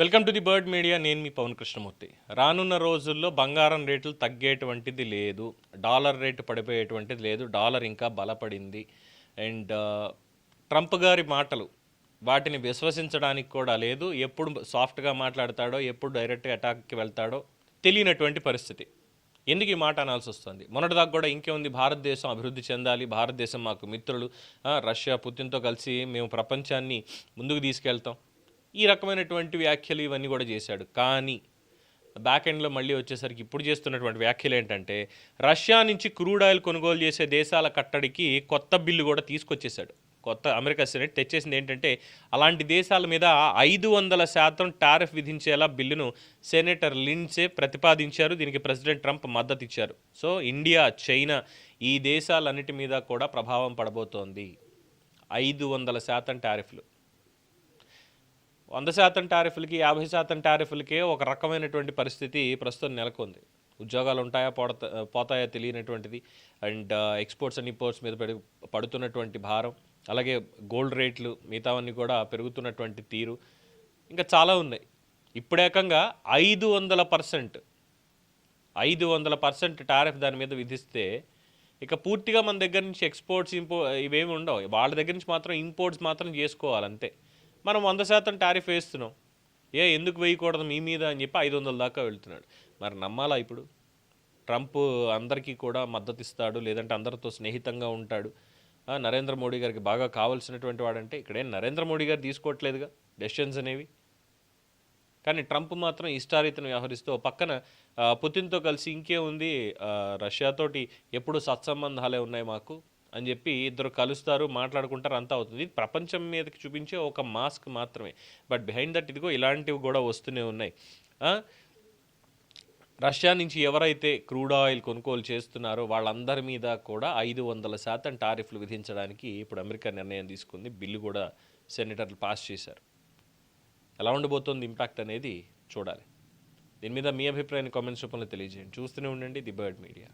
Welcome to the bird media. నేను మీ పవన్ కృష్ణమూర్తి. రానున్న రోజుల్లో బంగారం రేట్లు తగ్గేటువంటిది లేదు. డాలర్ రేటు పడిపోయేటువంటిది లేదు. డాలర్ ఇంకా బలపడింది. అండ్ ట్రంప్ గారి మాటలు వాటిని విశ్వసించడానికి కూడా లేదు. ఎప్పుడు సాఫ్ట్గా మాట్లాడతాడో ఎప్పుడు డైరెక్ట్గా అటాక్కి వెళ్తాడో తెలియనటువంటి పరిస్థితి. ఎందుకు ఈ మాట అనాల్సి వస్తుంది? మొన్నటిదాకా కూడా ఇంకేముంది భారతదేశం అభివృద్ధి చెందాలి. భారతదేశం మాకు మిత్రులు. రష్యా పుతిన్తో కలిసి మేము ప్రపంచాన్ని ముందుకు తీసుకెళ్తాం. ఈ రకమైనటువంటి వ్యాఖ్యలు ఇవన్నీ కూడా చేశాడు. కానీ బ్యాక్ ఎండ్లో మళ్ళీ వచ్చేసరికి ఇప్పుడు చేస్తున్నటువంటి వ్యాఖ్యలు ఏంటంటే రష్యా నుంచి క్రూడ్ ఆయిల్ కొనుగోలు చేసే దేశాల కట్టడికి కొత్త బిల్లు కూడా తీసుకొచ్చేశాడు. కొత్త అమెరికా సెనెట్ తెచ్చేసింది ఏంటంటే అలాంటి దేశాల మీద ఐదు వందల శాతం టారిఫ్ విధించేలా బిల్లును సెనేటర్ లిన్సే ప్రతిపాదించారు. దీనికి ప్రెసిడెంట్ ట్రంప్ మద్దతు ఇచ్చారు. సో ఇండియా చైనా ఈ దేశాలన్నిటి మీద కూడా ప్రభావం పడబోతోంది. ఐదు వందల శాతం టారిఫ్లు. వంద శాతం టారిఫ్లకి యాభై శాతం టారిఫ్లకే ఒక రకమైనటువంటి పరిస్థితి ప్రస్తుతం నెలకొంది. ఉద్యోగాలు ఉంటాయా పోడత పోతాయా తెలియనటువంటిది. అండ్ ఎక్స్పోర్ట్స్ అండ్ ఇంపోర్ట్స్ మీద పెడు పడుతున్నటువంటి భారం. అలాగే గోల్డ్ రేట్లు మిగతావన్నీ కూడా పెరుగుతున్నటువంటి తీరు. ఇంకా చాలా ఉన్నాయి. ఇప్పుడేకంగా ఐదు వందల పర్సెంట్ ఐదు వందల పర్సెంట్ టారిఫ్ దాని మీద విధిస్తే ఇక పూర్తిగా మన దగ్గర నుంచి ఎక్స్పోర్ట్స్ ఇంపో ఇవేమి ఉండవు. వాళ్ళ దగ్గర నుంచి మాత్రం ఇంపోర్ట్స్ మాత్రం చేసుకోవాలి అంతే. మనం వంద శాతం టారిఫ్ వేస్తున్నాం. ఏ ఎందుకు వేయకూడదు మీ మీద అని చెప్పి ఐదు వందల దాకా వెళ్తున్నాడు. మరి నమ్మాలా ఇప్పుడు? ట్రంప్ అందరికీ కూడా మద్దతు ఇస్తాడు లేదంటే అందరితో స్నేహితంగా ఉంటాడు. నరేంద్ర మోడీ గారికి బాగా కావాల్సినటువంటి వాడంటే ఇక్కడేం నరేంద్ర మోడీ గారు తీసుకోవట్లేదుగా డెసిషన్స్ అనేవి. కానీ ట్రంప్ మాత్రం ఇష్టారీతను వ్యవహరిస్తూ పక్కన పుతిన్తో కలిసి ఇంకే ఉంది రష్యాతోటి ఎప్పుడు సత్సంబంధాలే ఉన్నాయి మాకు. అని చెప్పి ఇద్దరు కలుస్తారు మాట్లాడుకుంటారు అంతా అవుతుంది. ఇది ప్రపంచం మీదకి చూపించే ఒక మాస్క్ మాత్రమే. బట్ బిహైండ్ దట్ ఇదిగో ఇలాంటివి కూడా వస్తూనే ఉన్నాయి. రష్యా నుంచి ఎవరైతే క్రూడ్ ఆయిల్ కొనుగోలు చేస్తున్నారో వాళ్ళందరి మీద కూడా ఐదు వందల శాతం టారిఫ్లు విధించడానికి ఇప్పుడు అమెరికా నిర్ణయం తీసుకుంది. బిల్లు కూడా సెనేటర్లు పాస్ చేశారు. ఎలా ఉండబోతోంది ఇంపాక్ట్ అనేది చూడాలి. దీని మీద మీ అభిప్రాయాన్ని కామెంట్స్ రూపంలో తెలియజేయండి. చూస్తూనే ఉండండి ది బర్డ్ మీడియా.